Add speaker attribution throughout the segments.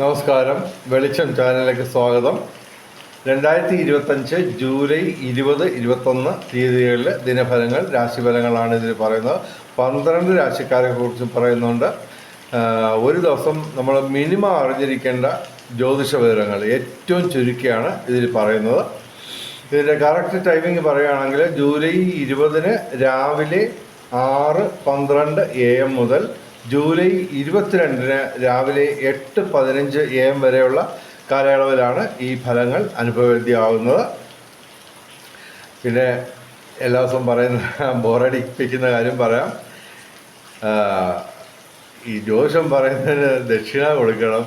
Speaker 1: നമസ്കാരം. വെളിച്ചം ചാനലിലേക്ക് സ്വാഗതം. രണ്ടായിരത്തി ഇരുപത്തഞ്ച് ജൂലൈ ഇരുപത് ഇരുപത്തൊന്ന് തീയതികളിൽ ദിനഫലങ്ങൾ രാശിഫലങ്ങളാണ് ഇതിൽ പറയുന്നത്. പന്ത്രണ്ട് രാശിക്കാരെ കുറിച്ച് പറയുന്നുണ്ട്. ഒരു ദിവസം നമ്മൾ മിനിമം അറിഞ്ഞിരിക്കേണ്ട ജ്യോതിഷ വിവരങ്ങൾ ഏറ്റവും ചുരുക്കിയാണ് ഇതിൽ പറയുന്നത്. ഇതിന്റെ കറക്റ്റ് ടൈമിംഗ് പറയുകയാണെങ്കിൽ ജൂലൈ ഇരുപതിന് രാവിലെ ആറ് പന്ത്രണ്ട് എ എം മുതൽ ജൂലൈ ഇരുപത്തിരണ്ടിന് രാവിലെ എട്ട് പതിനഞ്ച് എ എം വരെയുള്ള കാലയളവിലാണ് ഈ ഫലങ്ങൾ അനുഭവവേദ്യമാകുന്നത്. പിന്നെ എല്ലാ ദിവസവും പറയുന്ന ബോറടിപ്പിക്കുന്ന കാര്യം പറയാം. ഈ ജോഷം പറയുന്നതിന് ദക്ഷിണ കൊടുക്കണം.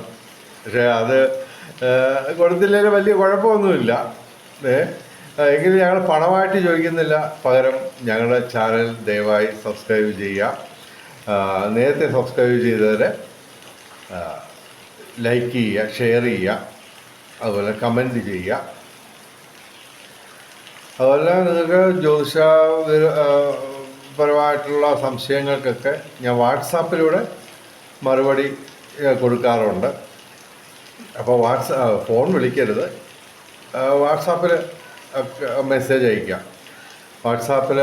Speaker 1: പക്ഷേ അത് കൊടുത്തില്ലെങ്കിൽ വലിയ കുഴപ്പമൊന്നുമില്ല. എങ്കിലും ഞങ്ങൾ പണമായിട്ട് ചോദിക്കുന്നില്ല. പകരം ഞങ്ങളുടെ ചാനൽ ദയവായി സബ്സ്ക്രൈബ് ചെയ്യുക. നേരത്തെ സബ്സ്ക്രൈബ് ചെയ്തവരെ ലൈക്ക് ചെയ്യുക ഷെയർ ചെയ്യുക അതുപോലെ കമന്റ് ചെയ്യുക. അതുപോലെ നിങ്ങൾക്ക് ജ്യോതിഷ പരമായിട്ടുള്ള സംശയങ്ങൾക്കൊക്കെ ഞാൻ വാട്സാപ്പിലൂടെ മറുപടി കൊടുക്കാറുണ്ട്. അപ്പോൾ വാട്സാ ഫോൺ വിളിക്കരുത്. വാട്സാപ്പിൽ മെസ്സേജ് അയക്കാം വാട്സാപ്പിൽ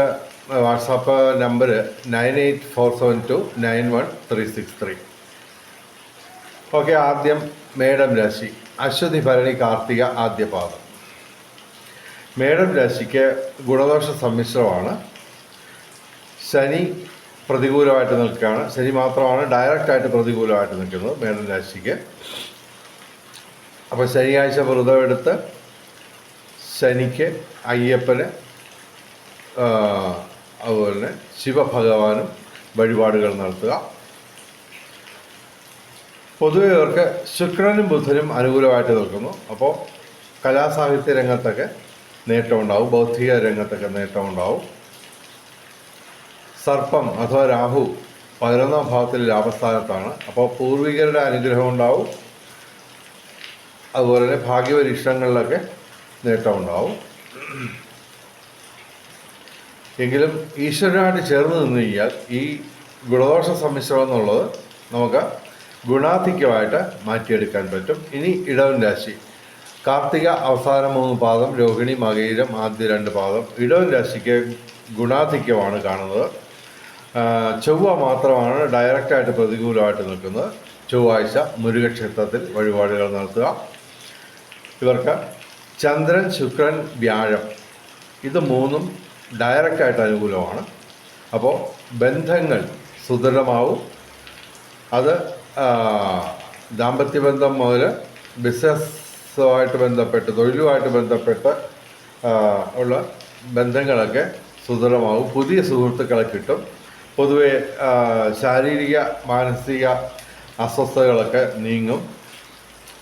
Speaker 1: WhatsApp number nine eight four seven two nine one three six three. Okay ആദ്യം മേഡം രാശി. അശ്വതി ഭരണി കാർത്തിക ആദ്യ പാദം മേഡം രാശിക്ക് ഗുണദോഷ സമ്മിശ്രമാണ്. ശനി പ്രതികൂലമായിട്ട് നിൽക്കുകയാണ്. ശനി മാത്രമാണ് ഡയറക്റ്റായിട്ട് പ്രതികൂലമായിട്ട് നിൽക്കുന്നത് മേഡം രാശിക്ക്. അപ്പോൾ ശനിയാഴ്ച വ്രതം എടുത്ത് ശനിക്ക് അയ്യപ്പന് അതുപോലെ തന്നെ ശിവഭഗവാനും വഴിപാടുകൾ നടത്തുക. പൊതുവെ ഇവർക്ക് ശുക്രനും ബുധനും അനുകൂലമായിട്ട് നിൽക്കുന്നു. അപ്പോൾ കലാസാഹിത്യ രംഗത്തൊക്കെ നേട്ടമുണ്ടാവും ബൗദ്ധിക രംഗത്തൊക്കെ നേട്ടമുണ്ടാവും സർപ്പം അഥവാ രാഹു പതിനൊന്നാം ഭാവത്തിൽ ലാഭസ്ഥാനത്താണ് അപ്പോൾ പൂർവികരുടെ അനുഗ്രഹം ഉണ്ടാവും. അതുപോലെ തന്നെ ഭാഗ്യപരീക്ഷണങ്ങളിലൊക്കെ നേട്ടമുണ്ടാവും എങ്കിലും ഈശ്വരനായിട്ട് ചേർന്ന് നിന്ന് കഴിഞ്ഞാൽ ഈ ഗുണദോഷ സമ്മിശ്രം എന്നുള്ളത് നമുക്ക് ഗുണാധിക്യമായിട്ട് മാറ്റിയെടുക്കാൻ പറ്റും. ഇനി ഇടവൻ രാശി. കാർത്തിക അവസാന മൂന്ന് പാദം രോഹിണി മകയിരം ആദ്യ രണ്ട് പാദം. ഇടവൻ രാശിക്ക് ഗുണാധിക്യമാണ് കാണുന്നത്. ചൊവ്വ മാത്രമാണ് ഡയറക്റ്റായിട്ട് പ്രതികൂലമായിട്ട് നിൽക്കുന്നത്. ചൊവ്വാഴ്ച മുരുകക്ഷേത്രത്തിൽ വഴിപാടുകൾ നടത്തുക. ഇവർക്ക് ചന്ദ്രൻ ശുക്രൻ വ്യാഴം. ഇത് മൂന്നും ഡയറക്റ്റായിട്ട് അനുകൂലമാണ്. അപ്പോൾ ബന്ധങ്ങൾ സുദൃഢമാവും. അത് ദാമ്പത്യ ദാമ്പത്യബന്ധം മുതൽ ബിസിനസ്സുമായിട്ട് ബന്ധപ്പെട്ട് തൊഴിലുമായിട്ട് ബന്ധപ്പെട്ട് ഉള്ള ബന്ധങ്ങളൊക്കെ സുദൃഢമാവും. പുതിയ സുഹൃത്തുക്കളെ കിട്ടും. പൊതുവെ ശാരീരിക മാനസിക അസ്വസ്ഥതകളൊക്കെ നീങ്ങും.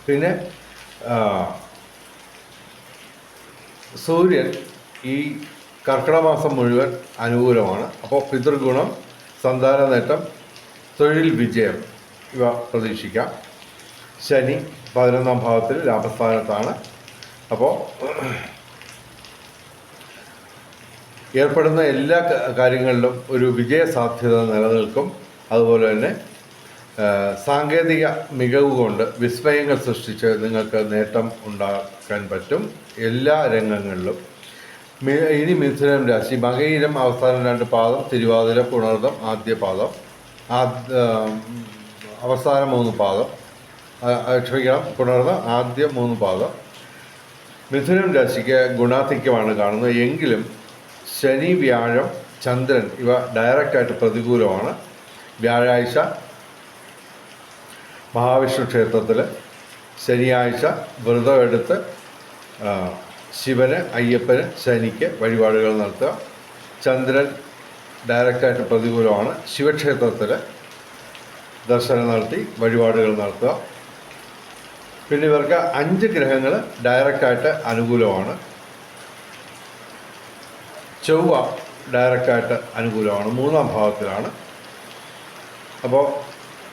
Speaker 1: പിന്നെ സൂര്യൻ ഈ കർക്കിടക മാസം മുഴുവൻ അനുകൂലമാണ്. അപ്പോൾ പിതൃഗുണം സന്താന നേട്ടം തൊഴിൽ വിജയം ഇവ പ്രതീക്ഷിക്കാം. ശനി പതിനൊന്നാം ഭാവത്തിൽ ലാഭസ്ഥാനത്താണ്. അപ്പോൾ ഏർപ്പെടുന്ന എല്ലാ കാര്യങ്ങളിലും ഒരു വിജയ സാധ്യത നിലനിൽക്കും. അതുപോലെ തന്നെ സാങ്കേതിക മികവ് കൊണ്ട് വിസ്മയങ്ങൾ സൃഷ്ടിച്ച് നിങ്ങൾക്ക് നേട്ടം ഉണ്ടാക്കാൻ പറ്റും. എല്ലാ രംഗങ്ങളിലും ഇനി മിഥുനം രാശി. മകയിരം അവസാനം രണ്ട് പാദം തിരുവാതിര പുണർദം ആദ്യ പാദം. അവസാനം മൂന്ന് പാദം. ക്ഷമിക്കണം പുണർദം ആദ്യ മൂന്ന് പാദം. മിഥുനം രാശിക്ക് ഗുണാധിക്യമാണ് കാണുന്നത്. എങ്കിലും ശനി വ്യാഴം ചന്ദ്രൻ ഇവ ഡയറക്റ്റായിട്ട് പ്രതികൂലമാണ്. വ്യാഴാഴ്ച മഹാവിഷ്ണു ക്ഷേത്രത്തിൽ ശനിയാഴ്ച വ്രതമെടുത്ത് ശിവന് അയ്യപ്പന് ശനിക്ക് വഴിപാടുകൾ നടത്തുക. ചന്ദ്രൻ ഡയറക്റ്റായിട്ട് പ്രതികൂലമാണ്. ശിവക്ഷേത്രത്തിൽ ദർശനം നടത്തി വഴിപാടുകൾ നടത്തുക. പിന്നെ ഇവർക്ക് അഞ്ച് ഗ്രഹങ്ങൾ ഡയറക്റ്റായിട്ട് അനുകൂലമാണ്. ചൊവ്വ ഡയറക്റ്റായിട്ട് അനുകൂലമാണ്. മൂന്നാം ഭാവത്തിലാണ്. അപ്പോൾ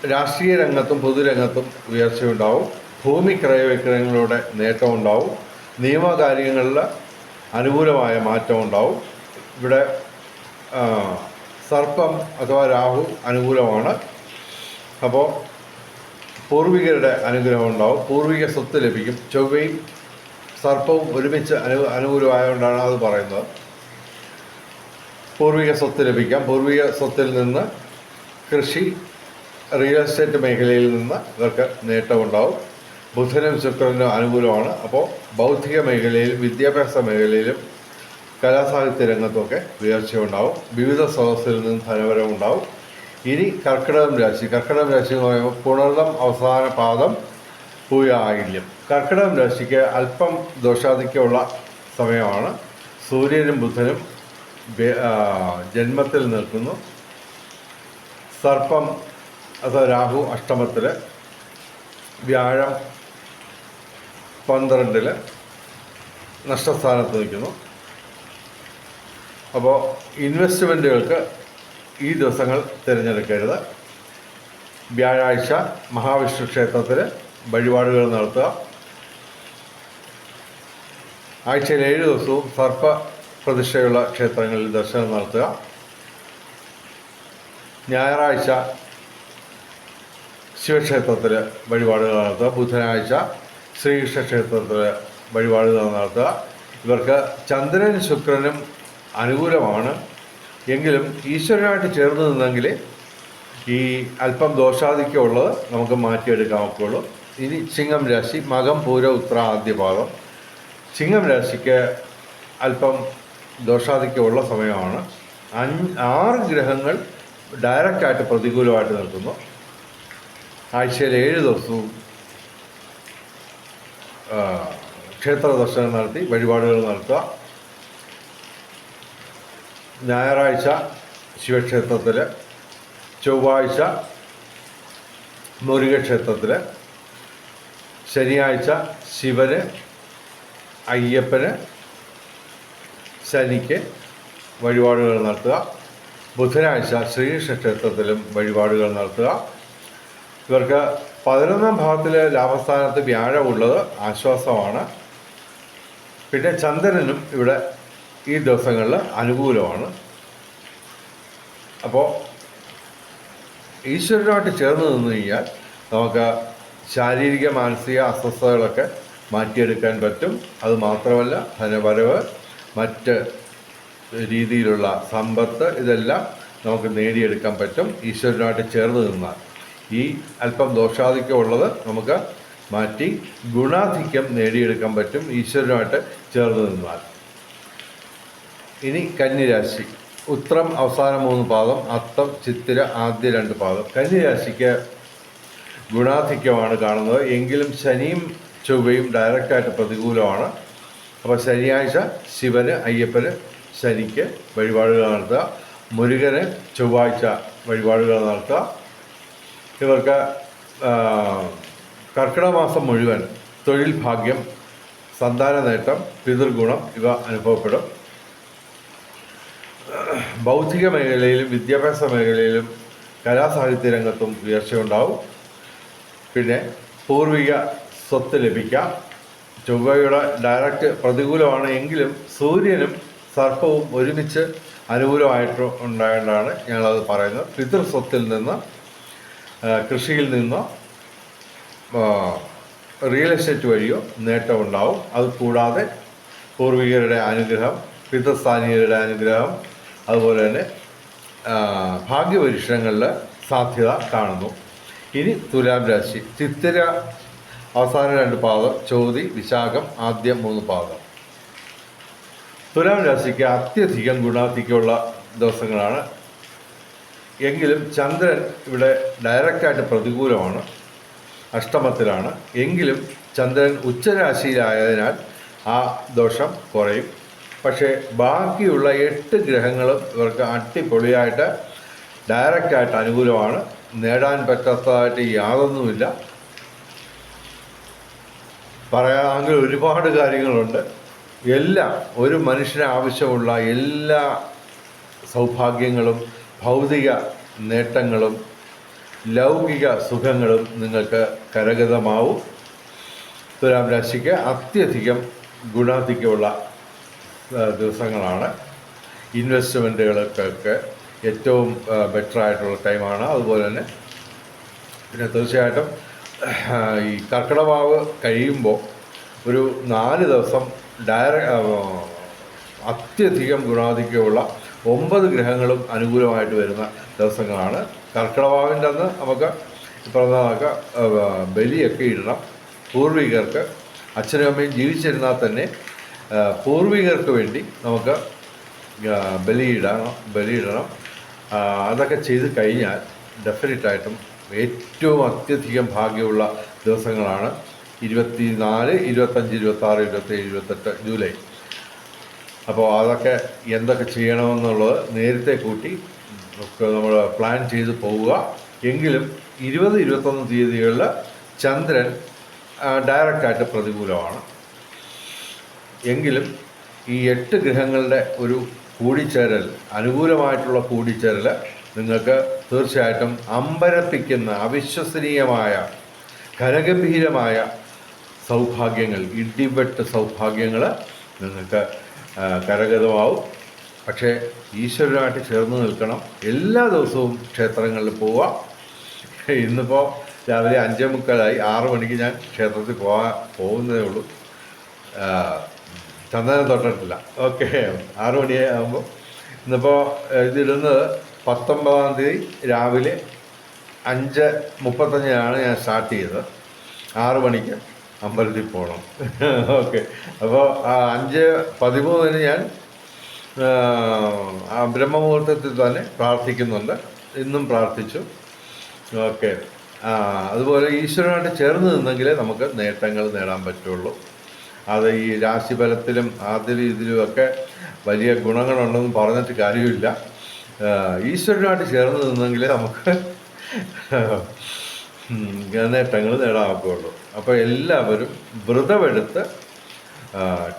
Speaker 1: രാഷ്ട്രീയ രംഗത്തും പൊതുരംഗത്തും ഉയർച്ചയുണ്ടാവും. ഭൂമി ക്രയവിക്രയങ്ങളുടെ നേട്ടമുണ്ടാവും. നിയമകാര്യങ്ങളിൽ അനുകൂലമായ മാറ്റം ഉണ്ടാവും. ഇവിടെ സർപ്പം അഥവാ രാഹു അനുകൂലമാണ്. അപ്പോൾ പൂർവികരുടെ അനുഗ്രഹം ഉണ്ടാവും. പൂർവിക സ്വത്ത് ലഭിക്കും. ചൊവ്വയും സർപ്പവും ഒരുമിച്ച് അനു അനുകൂലമായതുകൊണ്ടാണ് അത് പറയുന്നത്. പൂർവിക സ്വത്ത് ലഭിക്കാം. പൂർവിക സ്വത്തിൽ നിന്ന് കൃഷി റിയൽ എസ്റ്റേറ്റ് മേഖലയിൽ നിന്ന് ഇവർക്ക് നേട്ടമുണ്ടാവും. ബുധനും ശുക്രനും അനുകൂലമാണ്. അപ്പോൾ ബൗദ്ധിക മേഖലയിലും വിദ്യാഭ്യാസ മേഖലയിലും കലാസാഹിത്യ രംഗത്തുമൊക്കെ ഉയർച്ചയുണ്ടാവും. വിവിധ സ്രോതസ്സിൽ നിന്നും ധനവരം ഉണ്ടാവും ഇനി കർക്കിടകം രാശി. കർക്കിടകം രാശി എന്ന് പറയുമ്പോൾ പുണർദം അവസാന പാദം പൂയാകില്യം കർക്കിടകം രാശിക്ക് അല്പം ദോഷാധിക്യമുള്ള സമയമാണ്. സൂര്യനും ബുധനും ജന്മത്തിൽ നിൽക്കുന്നു. സർപ്പം അഥവാ രാഹു അഷ്ടമത്തിൽ വ്യാഴം പന്ത്രണ്ടിൽ നഷ്ടസ്ഥാനത്ത് നിൽക്കുന്നു. അപ്പോൾ ഇൻവെസ്റ്റ്മെന്റുകൾക്ക് ഈ ദിവസങ്ങൾ തിരഞ്ഞെടുക്കരുത്. വ്യാഴാഴ്ച മഹാവിഷ്ണു ക്ഷേത്രത്തിൽ വഴിപാടുകൾ നടത്തുക. ആഴ്ചയിൽ ഏഴ് ദിവസവും സർപ്പ പ്രതിഷ്ഠയുള്ള ക്ഷേത്രങ്ങളിൽ ദർശനം നടത്തുക. ഞായറാഴ്ച ശിവക്ഷേത്രത്തിൽ വഴിപാടുകൾ നടത്തുക. ബുധനാഴ്ച ശ്രീകൃഷ്ണ ക്ഷേത്രത്തിൽ വഴിപാടുകൾ നടത്തുക. ഇവർക്ക് ചന്ദ്രനും ശുക്രനും അനുകൂലമാണ്. എങ്കിലും ഈശ്വരനായിട്ട് ചേർന്ന് നിന്നെങ്കിൽ ഈ അല്പം ദോഷാധിക്യമുള്ളത് നമുക്ക് മാറ്റിയെടുക്കാൻ ഒക്കുള്ളൂ ഇനി ചിങ്ങം രാശി മകം പൂര ഉത്ര ആദ്യ പാദം ചിങ്ങം രാശിക്ക് അല്പം ദോഷാധിക്യമുള്ള സമയമാണ്. അഞ്ച് ആറ് ഗ്രഹങ്ങൾ ഡയറക്റ്റായിട്ട് പ്രതികൂലമായിട്ട് നിൽക്കുന്നു. ആഴ്ചയിൽ ഏഴ് ദിവസവും ക്ഷേത്ര ദർശനം നടത്തി വഴിപാടുകൾ നടത്തുക. ഞായറാഴ്ച ശിവക്ഷേത്രത്തിൽ ചൊവ്വാഴ്ച മുരുകക്ഷേത്രത്തിൽ ശനിയാഴ്ച ശിവന് അയ്യപ്പന് ശനിക്ക് വഴിപാടുകൾ നടത്തുക. ബുധനാഴ്ച ശ്രീകൃഷ്ണ ക്ഷേത്രത്തിലും വഴിപാടുകൾ നടത്തുക. ഇവർക്ക് പതിനൊന്നാം ഭാവത്തിലെ ലാഭസ്ഥാനത്ത് വ്യാഴമുള്ളത് ആശ്വാസമാണ്. പിന്നെ ചന്ദ്രനും ഇവിടെ ഈ ദിവസങ്ങളിൽ അനുകൂലമാണ്. അപ്പോൾ ഈശ്വരനുമായിട്ട് ചേർന്ന് നിന്ന് കഴിഞ്ഞാൽ നമുക്ക് ശാരീരിക മാനസിക അസ്വസ്ഥതകളൊക്കെ മാറ്റിയെടുക്കാൻ പറ്റും. അത് മാത്രമല്ല ധനവരവ് മറ്റ് രീതിയിലുള്ള സമ്പത്ത് ഇതെല്ലാം നമുക്ക് നേടിയെടുക്കാൻ പറ്റും. ഈശ്വരനുമായിട്ട് ചേർന്ന് നിന്നാൽ. ഈ അല്പം ദോഷാധിക്യമുള്ളത് നമുക്ക് മാറ്റി ഗുണാധിക്യം നേടിയെടുക്കാൻ പറ്റും ഈശ്വരനുമായിട്ട് ചേർന്ന് നിന്നാൽ. ഇനി കന്നിരാശി. ഉത്രം അവസാന മൂന്ന് പാദം അത്തം ചിത്തിര ആദ്യ രണ്ട് പാദം. കന്നിരാശിക്ക് ഗുണാധിക്യമാണ് കാണുന്നത്. എങ്കിലും ശനിയും ചൊവ്വയും ഡയറക്റ്റായിട്ട് പ്രതികൂലമാണ്. അപ്പോൾ ശനിയാഴ്ച ശിവന് അയ്യപ്പന് ശനിക്ക് വഴിപാടുകൾ നടത്തുക. മുരുകന് ചൊവ്വാഴ്ച വഴിപാടുകൾ നടത്തുക. ഇവർക്ക് കർക്കിടമാസം മാസം മുഴുവൻ തൊഴിൽ ഭാഗ്യം സന്താന നേട്ടം പിതൃഗുണം ഇവ അനുഭവപ്പെടും. ബൗദ്ധിക മേഖലയിലും വിദ്യാഭ്യാസ മേഖലയിലും കലാസാഹിത്യ രംഗത്തും ഉയർച്ചയുണ്ടാവും. പിന്നെ പൂർവിക സ്വത്ത് ലഭിക്കാം. ചൊവ്വയുടെ ഡയറക്റ്റ് പ്രതികൂലമാണ് എങ്കിലും സൂര്യനും സർപ്പവും ഒരുമിച്ച് അനുകൂലമായിട്ട് ഉണ്ടായതുകൊണ്ടാണ് ഞങ്ങളത് പറയുന്നത്. പിതൃസ്വത്തിൽ നിന്ന് കൃഷിയിൽ നിന്നോ റിയൽ എസ്റ്റേറ്റ് വഴിയോ നേട്ടമുണ്ടാവും അത് കൂടാതെ പൂർവികരുടെ അനുഗ്രഹം പിതസ്ഥാനീയരുടെ അനുഗ്രഹം അതുപോലെ തന്നെ ഭാഗ്യപരീക്ഷണങ്ങളിൽ സാധ്യത കാണുന്നു. ഇനി തുലാം രാശി. ചിത്തിര അവസാന രണ്ട് പാദം ചോതി വിശാഖം ആദ്യം മൂന്ന് പാദം. തുലാം രാശിക്ക് അത്യധികം ഗുണാധിക്യമുള്ള ദിവസങ്ങളാണ്. എങ്കിലും ചന്ദ്രൻ ഇവിടെ ഡയറക്റ്റായിട്ട് പ്രതികൂലമാണ് അഷ്ടമത്തിലാണ്. എങ്കിലും ചന്ദ്രൻ ഉച്ചരാശിയിലായതിനാൽ ആ ദോഷം കുറയും. പക്ഷേ ബാക്കിയുള്ള എട്ട് ഗ്രഹങ്ങളും ഇവർക്ക് അട്ടിപ്പൊളിയായിട്ട് ഡയറക്റ്റായിട്ട് അനുകൂലമാണ്. നേടാൻ പറ്റാത്തതായിട്ട് യാതൊന്നുമില്ല. പറയാമെങ്കിൽ ഒരുപാട് കാര്യങ്ങളുണ്ട്. എല്ലാം ഒരു മനുഷ്യന് ആവശ്യമുള്ള എല്ലാ സൗഭാഗ്യങ്ങളും ഭൗതിക നേട്ടങ്ങളും ലൗകിക സുഖങ്ങളും നിങ്ങൾക്ക് കരഗതമാവും. തുലാം രാശിക്ക് അത്യധികം ഗുണാധിക്യമുള്ള ദിവസങ്ങളാണ്. ഇൻവെസ്റ്റ്മെന്റുകൾക്കൊക്കെ ഏറ്റവും ബെറ്ററായിട്ടുള്ള ടൈമാണ്. അതുപോലെ തന്നെ പിന്നെ തീർച്ചയായിട്ടും ഈ കർക്കിടമാവ് കഴിയുമ്പോൾ ഒരു നാല് ദിവസം ഡയറ അത്യധികം ഗുണാധിക്യമുള്ള ഒമ്പത് ഗ്രഹങ്ങളും അനുകൂലമായിട്ട് വരുന്ന ദിവസങ്ങളാണ്. കർക്കിടവാവിന്റെ അന്ന് നമുക്ക് പ്രധാനമൊക്കെ ബലിയൊക്കെ ഇടണം. പൂർവികർക്ക് അച്ഛനും അമ്മയും ജീവിച്ചിരുന്നാൽ തന്നെ പൂർവികർക്ക് വേണ്ടി നമുക്ക് ബലിയിടണം ബലിയിടണം. അതൊക്കെ ചെയ്ത് കഴിഞ്ഞാൽ ഡെഫിനറ്റായിട്ടും ഏറ്റവും അത്യധികം ഭാഗ്യമുള്ള ദിവസങ്ങളാണ്. ഇരുപത്തി നാല് ഇരുപത്തഞ്ച് ഇരുപത്താറ് ഇരുപത്തേഴ് ഇരുപത്തെട്ട് ജൂലൈ. അപ്പോൾ അതൊക്കെ എന്തൊക്കെ ചെയ്യണമെന്നുള്ളത് നേരത്തെ കൂട്ടി നമ്മൾ പ്ലാൻ ചെയ്ത് പോവുക. എങ്കിലും ഇരുപത് ഇരുപത്തൊന്ന് തീയതികളിൽ ചന്ദ്രൻ ഡയറക്റ്റായിട്ട് പ്രതികൂലമാണ്. എങ്കിലും ഈ എട്ട് ഗ്രഹങ്ങളുടെ ഒരു കൂടിച്ചേരൽ അനുകൂലമായിട്ടുള്ള കൂടിച്ചേരൽ നിങ്ങൾക്ക് തീർച്ചയായിട്ടും അമ്പരപ്പിക്കുന്ന അവിശ്വസനീയമായ ഘനഗംഭീരമായ സൗഭാഗ്യങ്ങൾ ഇടിവെട്ട് സൗഭാഗ്യങ്ങൾ നിങ്ങൾക്ക് കരഗതമാവും. പക്ഷേ ഈശ്വരനായിട്ട് ചേർന്ന് നിൽക്കണം. എല്ലാ ദിവസവും ക്ഷേത്രങ്ങളിൽ പോവുക. ഇന്നിപ്പോൾ രാവിലെ അഞ്ചേ മുക്കാലായി. ആറു മണിക്ക് ഞാൻ ക്ഷേത്രത്തിൽ പോകാൻ പോകുന്നതേ ഉള്ളൂ. ചന്ദനം തൊട്ടിട്ടില്ല. ഓക്കെ ആറു മണിയാകുമ്പോൾ ഇന്നിപ്പോൾ ഇതിടുന്നത് പത്തൊമ്പതാം തീയതി രാവിലെ അഞ്ച് മുപ്പത്തഞ്ചിനാണ് ഞാൻ സ്റ്റാർട്ട് ചെയ്തത്. ആറു മണിക്ക്. അമ്പലത്തിൽ പോകണം ഓക്കെ. അപ്പോൾ അഞ്ച് പതിമൂന്നിന് ഞാൻ ബ്രഹ്മമുഹൂർത്തത്തിൽ തന്നെ പ്രാർത്ഥിക്കുന്നുണ്ട്. ഇന്നും പ്രാർത്ഥിച്ചു. ഓക്കെ. അതുപോലെ ഈശ്വരനായിട്ട് ചേർന്ന് നിന്നെങ്കിലേ നമുക്ക് നേട്ടങ്ങൾ നേടാൻ പറ്റുള്ളൂ. അത് ഈ രാശിഫലത്തിലും അതിലും ഇതിലും ഒക്കെ വലിയ ഗുണങ്ങളുണ്ടെന്ന് പറഞ്ഞിട്ട് കാര്യമില്ല. ഈശ്വരനായിട്ട് ചേർന്ന് നിന്നെങ്കിലേ നമുക്ക് നേട്ടങ്ങൾ നേടാനാക്കുകയുള്ളൂ അപ്പോൾ എല്ലാവരും വ്രതമെടുത്ത്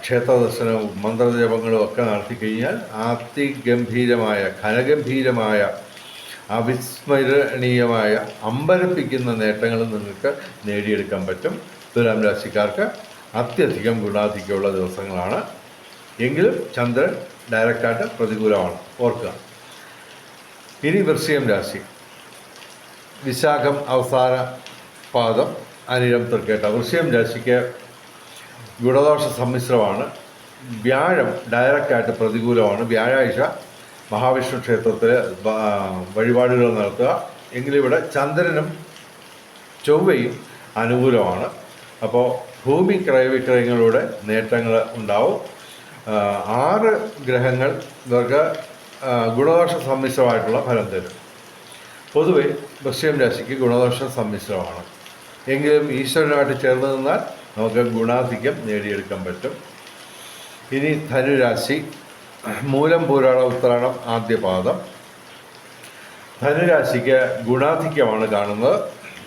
Speaker 1: ക്ഷേത്ര ദർശനവും മന്ത്രജപങ്ങളും ഒക്കെ നടത്തി കഴിഞ്ഞാൽ അതിഗംഭീരമായ ഘനഗംഭീരമായ അവിസ്മരണീയമായ അമ്പരപ്പിക്കുന്ന നേട്ടങ്ങൾ നിങ്ങൾക്ക് നേടിയെടുക്കാൻ പറ്റും. തുലാം രാശിക്കാർക്ക് അത്യധികം ഗുണാധിക്യമുള്ള ദിവസങ്ങളാണ്. എങ്കിലും ചന്ദ്രൻ ഡയറക്റ്റായിട്ട് പ്രതികൂലമാണ്. ഓർക്കുക. ഇനി വൃശ്ചികം രാശി. വിശാഖം അവസാന പാദം. അനിഴം തൃക്കേട്ട വൃശ്യം രാശിക്ക് ഗുണദോഷ സമ്മിശ്രമാണ്. വ്യാഴം ഡയറക്റ്റായിട്ട് പ്രതികൂലമാണ്. വ്യാഴാഴ്ച മഹാവിഷ്ണു ക്ഷേത്രത്തിൽ വഴിപാടുകൾ നടത്തുക. എങ്കിലിവിടെ ചന്ദ്രനും ചൊവ്വയും അനുകൂലമാണ്. അപ്പോൾ ഭൂമി ക്രയവിക്രയങ്ങളുടെ നേട്ടങ്ങൾ ഉണ്ടാവും. ആറ് ഗ്രഹങ്ങൾ ഇവർക്ക് ഗുണദോഷ സമ്മിശ്രമായിട്ടുള്ള ഫലം തരും. പൊതുവെ വൃശ്യം രാശിക്ക് ഗുണദോഷ സമ്മിശ്രമാണ്. എങ്കിലും ഈശ്വരനുമായിട്ട് ചേർന്ന് നിന്നാൽ നമുക്ക് ഗുണാധികം നേടിയെടുക്കാൻ പറ്റും. ഇനി ധനുരാശി. മൂലം പൂരാള ആദ്യ പാദം. ധനുരാശിക്ക് ഗുണാധിക്യമാണ് കാണുന്നത്.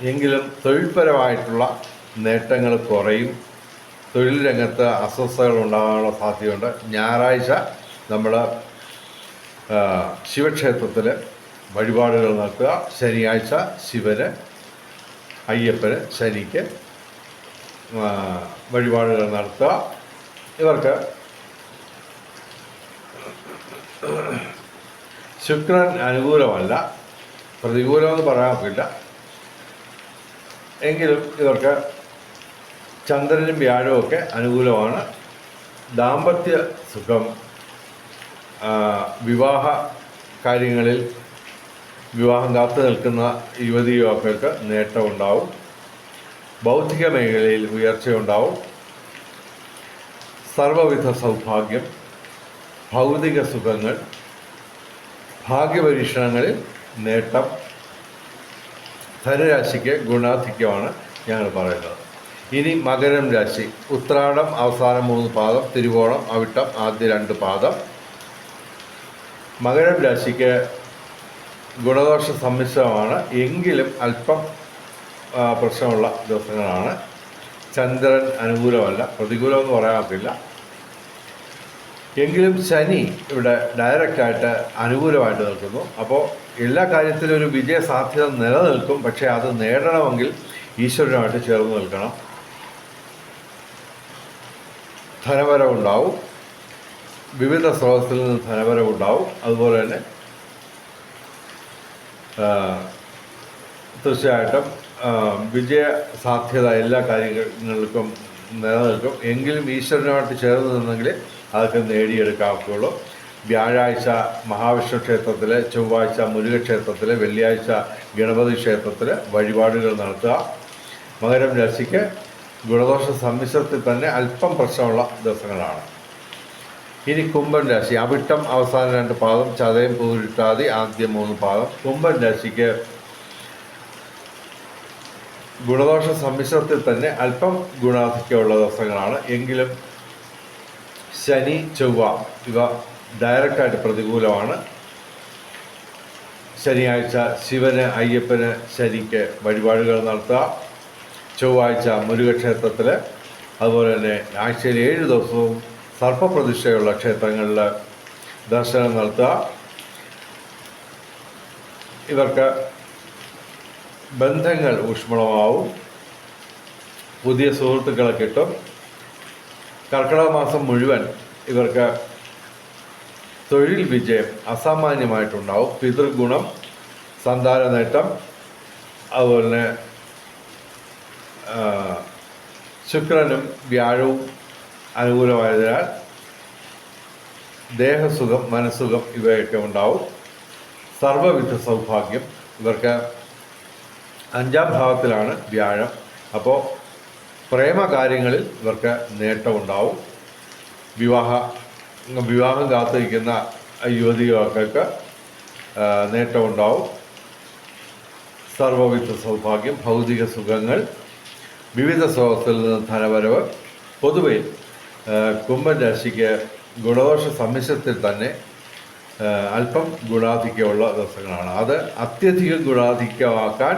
Speaker 1: എങ്കിലും തൊഴിൽപരമായിട്ടുള്ള നേട്ടങ്ങൾ കുറയും. തൊഴിൽ രംഗത്ത് അസ്വസ്ഥതകൾ ഉണ്ടാകാനുള്ള സാധ്യതയുണ്ട്. ഞായറാഴ്ച നമ്മൾ ശിവക്ഷേത്രത്തിൽ വഴിപാടുകൾ നടത്തുക. ശനിയാഴ്ച ശിവന് അയ്യപ്പന് ശനിക്ക് വഴിപാടുകൾ നടത്തുക. ഇവർക്ക് ശുക്രൻ അനുകൂലമല്ല പ്രതികൂലമെന്ന് പറയാൻ ഒക്കില്ല എങ്കിലും ഇവർക്ക് ചന്ദ്രനും വ്യാഴമൊക്കെ അനുകൂലമാണ്. ദാമ്പത്യ സുഖം വിവാഹ കാര്യങ്ങളിൽ വിവാഹം കാത്തു നിൽക്കുന്ന യുവതി യുവാക്കൾക്ക് നേട്ടമുണ്ടാവും ബൗദ്ധിക മേഖലയിൽ ഉയർച്ചയുണ്ടാവും. സർവവിധ സൗഭാഗ്യം ഭൗതിക സുഖങ്ങൾ ഭാഗ്യപരീക്ഷണങ്ങളിൽ നേട്ടം ധനുരാശിക്ക് ഗുണാധിക്യമാണ് ഞങ്ങൾ പറയുന്നത്. ഇനി മകരം രാശി. ഉത്രാടം അവസാനം മൂന്ന് പാദം തിരുവോണം അവിട്ടം ആദ്യ രണ്ട് പാദം. മകരം രാശിക്ക് ഗുണദോഷ സമ്മിശ്രമാണ്. എങ്കിലും അല്പം പ്രശ്നമുള്ള ദിവസങ്ങളാണ്. ചന്ദ്രൻ അനുകൂലമല്ല. പ്രതികൂലമെന്ന് പറയാറില്ല എങ്കിലും ശനി ഇവിടെ ഡയറക്റ്റായിട്ട് അനുകൂലമായിട്ട് നിൽക്കുന്നു. അപ്പോൾ എല്ലാ കാര്യത്തിലും ഒരു വിജയ സാധ്യത നിലനിൽക്കും. പക്ഷേ അത് നേടണമെങ്കിൽ ഈശ്വരനുമായിട്ട് ചേർന്ന് നിൽക്കണം. ധനവരവുണ്ടാവും. വിവിധ സ്രോതസ്സിൽ നിന്ന് ധനവരവുണ്ടാവും. അതുപോലെ തന്നെ തീർച്ചയായിട്ടും വിജയ സാധ്യത എല്ലാ കാര്യങ്ങൾക്കും നിലനിൽക്കും. എങ്കിലും ഈശ്വരനുമായിട്ട് ചേർന്ന് നിന്നെങ്കിൽ അതൊക്കെ നേടിയെടുക്കാവുള്ളൂ വ്യാഴാഴ്ച മഹാവിഷ്ണു ക്ഷേത്രത്തിൽ ചൊവ്വാഴ്ച മുരുക ക്ഷേത്രത്തിൽ വെള്ളിയാഴ്ച ഗണപതി ക്ഷേത്രത്തിൽ വഴിപാടുകൾ നടത്തുക. മകരം രാശിക്ക് ഗുണദോഷ സമ്മിശ്രത്തിൽ തന്നെ അല്പം പ്രശ്നമുള്ള ദിവസങ്ങളാണ്. ഇനി കുംഭൻ രാശി. അവിട്ടം അവസാന രണ്ട് പാദം ചതയം പൂരിട്ടാതി ആദ്യ മൂന്ന് പാദം. കുംഭൻ രാശിക്ക് ഗുണദോഷ സമ്മിശ്രത്തിൽ തന്നെ അല്പം ഗുണാധിക്യമുള്ള ദിവസങ്ങളാണ്. എങ്കിലും ശനി ചൊവ്വ ഇവ ഡയറക്റ്റായിട്ട് പ്രതികൂലമാണ്. ശനിയാഴ്ച ശിവന് അയ്യപ്പന് ശനിക്ക് വഴിപാടുകൾ നടത്തുക. ചൊവ്വാഴ്ച മുരുകക്ഷേത്രത്തിൽ അതുപോലെ തന്നെ ആഴ്ചയിൽ ഏഴ് ദിവസവും സർപ്പപ്രതിഷ്ഠയുള്ള ക്ഷേത്രങ്ങളിൽ ദർശനം നടത്തുക. ഇവർക്ക് ബന്ധങ്ങൾ ഊഷ്മളമാവും. പുതിയ സുഹൃത്തുക്കളെ കിട്ടും. കർക്കിടക മാസം മുഴുവൻ ഇവർക്ക് തൊഴിൽ വിജയം അസാമാന്യമായിട്ടുണ്ടാവും. പിതൃഗുണം സന്താന നേട്ടം അതുപോലെ തന്നെ ശുക്രനും വ്യാഴവും അനുകൂലമായതിനാൽ ദേഹസുഖം മനസ്സുഖം ഇവയൊക്കെ ഉണ്ടാവും. സർവവിധ സൗഭാഗ്യം ഇവർക്ക് അഞ്ചാം ഭാവത്തിലാണ് വ്യാഴം. അപ്പോൾ പ്രേമകാര്യങ്ങളിൽ ഇവർക്ക് നേട്ടമുണ്ടാവും വിവാഹ വിവാഹം കാത്തിരിക്കുന്ന യുവതികൾക്ക് നേട്ടമുണ്ടാവും സർവവിധ സൗഭാഗ്യം ഭൗതിക സുഖങ്ങൾ വിവിധ സ്രോതസ്സിൽ നിന്ന് ധനവരവ് പൊതുവെ ആ, കുംഭൻ രാശിക്ക് ഗുണദോഷ സമ്മിശ്രത്തിൽ തന്നെ അല്പം ഗുണാധിക്യമുള്ള ദിവസങ്ങളാണ്. അത് അത്യധികം ഗുണാധിക്യമാക്കാൻ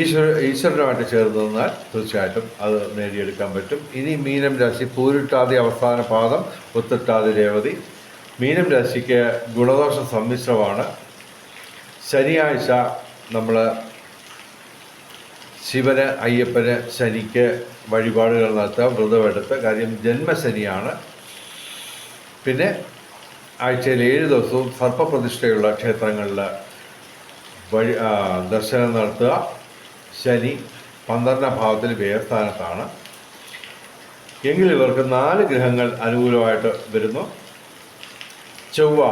Speaker 1: ഈശ്വര ഈശ്വരനുമായിട്ട് ചേർന്ന് നിന്നാൽ തീർച്ചയായിട്ടും അത് നേടിയെടുക്കാൻ പറ്റും. ഇനി മീനം രാശി പൂരിട്ടാതി അവസാന പാദം ഒത്തിട്ടാതി രേവതി. മീനം രാശിക്ക് ഗുണദോഷ സമ്മിശ്രമാണ്. ശനിയാഴ്ച നമ്മൾ ശിവന് അയ്യപ്പന് ശനിക്ക് വഴിപാടുകൾ നടത്തുക വ്രതമെടുത്ത് കാര്യം ജന്മശനിയാണ്. പിന്നെ ആഴ്ചയിൽ ഏഴ് ദിവസവും സർപ്പപ്രതിഷ്ഠയുള്ള ക്ഷേത്രങ്ങളിൽ വഴി ദർശനം നടത്തുക. ശനി പന്ത്രണ്ടാം ഭാവത്തിൽ വ്യയസ്ഥാനത്താണ് എങ്കിൽ ഇവർക്ക് നാല് ഗ്രഹങ്ങൾ അനുകൂലമായിട്ട് വരുന്നു. ചൊവ്വ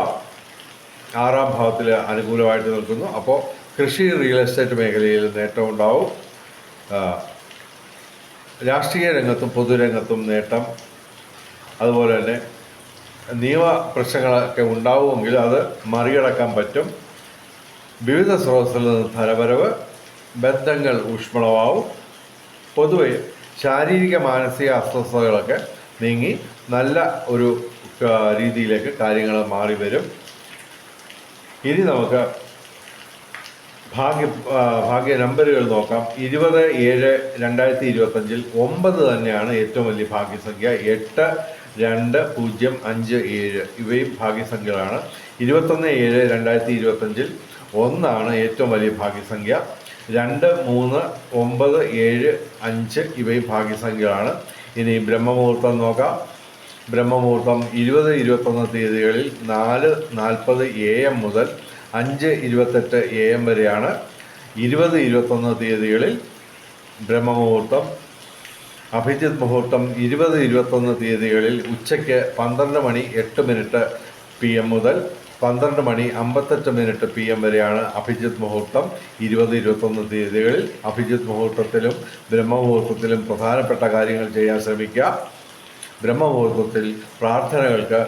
Speaker 1: ആറാം ഭാവത്തിൽ അനുകൂലമായിട്ട് നിൽക്കുന്നു. അപ്പോൾ കൃഷി റിയൽ എസ്റ്റേറ്റ് മേഖലയിൽ നേട്ടമുണ്ടാവും. രാഷ്ട്രീയ രംഗത്തും പൊതുരംഗത്തും നേട്ടം അതുപോലെ തന്നെ നിയമ പ്രശ്നങ്ങളൊക്കെ ഉണ്ടാവുമെങ്കിൽ അത് മറികടക്കാൻ പറ്റും. വിവിധ സ്രോതസ്സിൽ നിന്ന് ധനവരവ് ബന്ധങ്ങൾ ഊഷ്മളമാവും. പൊതുവെ ശാരീരിക മാനസിക അസ്വസ്ഥതകളൊക്കെ നീങ്ങി നല്ല ഒരു രീതിയിലേക്ക് കാര്യങ്ങൾ മാറി വരും. ഇനി നമുക്ക് ഭാഗ്യ ഭാഗ്യ നമ്പറുകൾ നോക്കാം. ഇരുപത് ഏഴ് രണ്ടായിരത്തി ഇരുപത്തഞ്ചിൽ ഒമ്പത് തന്നെയാണ് ഏറ്റവും വലിയ ഭാഗ്യസംഖ്യ. എട്ട് രണ്ട് പൂജ്യം അഞ്ച് ഏഴ്. ഇവയും ഭാഗ്യസംഖ്യകളാണ്. ഇരുപത്തൊന്ന് ഏഴ് രണ്ടായിരത്തി ഇരുപത്തഞ്ചിൽ ഒന്നാണ് ഏറ്റവും വലിയ ഭാഗ്യസംഖ്യ. രണ്ട് മൂന്ന് ഒമ്പത് ഏഴ് അഞ്ച് ഇവയും ഭാഗ്യസംഖ്യകളാണ്. ഇനി ബ്രഹ്മമുഹൂർത്തം നോക്കാം. ബ്രഹ്മമുഹൂർത്തം ഇരുപത് ഇരുപത്തൊന്ന് തീയതികളിൽ നാല് നാൽപ്പത് എ എം മുതൽ അഞ്ച് ഇരുപത്തെട്ട് എ എം വരെയാണ് ഇരുപത് ഇരുപത്തൊന്ന് തീയതികളിൽ ബ്രഹ്മമുഹൂർത്തം അഭിജിത് മുഹൂർത്തം ഇരുപത് ഇരുപത്തൊന്ന് തീയതികളിൽ ഉച്ചയ്ക്ക് പന്ത്രണ്ട് മണി എട്ട് മിനിറ്റ് പി എം മുതൽ പന്ത്രണ്ട് മണി അമ്പത്തെട്ട് മിനിറ്റ് പി എം വരെയാണ് അഭിജിത് മുഹൂർത്തം ഇരുപത് ഇരുപത്തൊന്ന് തീയതികളിൽ അഭിജിത് മുഹൂർത്തത്തിലും ബ്രഹ്മമുഹൂർത്തത്തിലും പ്രധാനപ്പെട്ട കാര്യങ്ങൾ ചെയ്യാൻ ശ്രമിക്കുക. ബ്രഹ്മമുഹൂർത്തത്തിൽ പ്രാർത്ഥനകൾക്ക്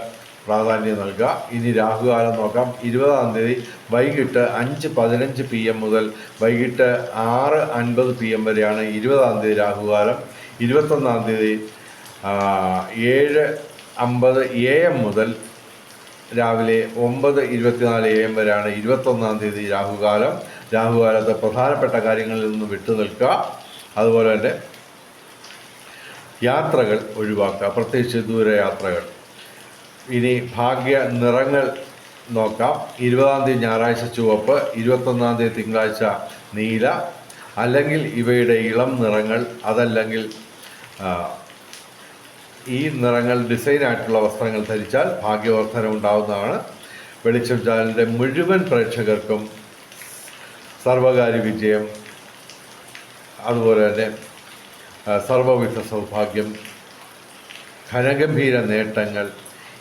Speaker 1: പ്രാധാന്യം നൽകുക. ഇനി രാഹുകാലം നോക്കാം. ഇരുപതാം തീയതി വൈകിട്ട് അഞ്ച് പതിനഞ്ച് പി എം മുതൽ വൈകിട്ട് ആറ് അൻപത് പി എം വരെയാണ് ഇരുപതാം തീയതി രാഹുകാലം. ഇരുപത്തൊന്നാം തീയതി ഏഴ് അമ്പത് എ എം മുതൽ രാവിലെ ഒമ്പത് ഇരുപത്തിനാല് എ എം വരെയാണ് ഇരുപത്തൊന്നാം തീയതി രാഹുകാലം. രാഹുകാലത്ത് പ്രധാനപ്പെട്ട കാര്യങ്ങളിൽ നിന്ന് വിട്ടു നിൽക്കുക. അതുപോലെ തന്നെ യാത്രകൾ ഒഴിവാക്കുക. പ്രത്യേകിച്ച് ദൂരയാത്രകൾ. ഇനി ഭാഗ്യ നിറങ്ങൾ നോക്കാം. ഇരുപതാം തീയതി ഞായറാഴ്ച ചുവപ്പ് ഇരുപത്തൊന്നാം തീയതി തിങ്കളാഴ്ച നീല. അല്ലെങ്കിൽ ഇവയുടെ ഇളം നിറങ്ങൾ അതല്ലെങ്കിൽ ഈ നിറങ്ങൾ ഡിസൈൻ ആയിട്ടുള്ള വസ്ത്രങ്ങൾ ധരിച്ചാൽ ഭാഗ്യവർദ്ധന ഉണ്ടാവുന്നതാണ്. വെളിച്ചം ചാനലിന്റെ മുഴുവൻ പ്രേക്ഷകർക്കും സർവകാര്യ വിജയം. അതുപോലെ തന്നെ സർവവിധ സൗഭാഗ്യം ഘനഗംഭീര നേട്ടങ്ങൾ.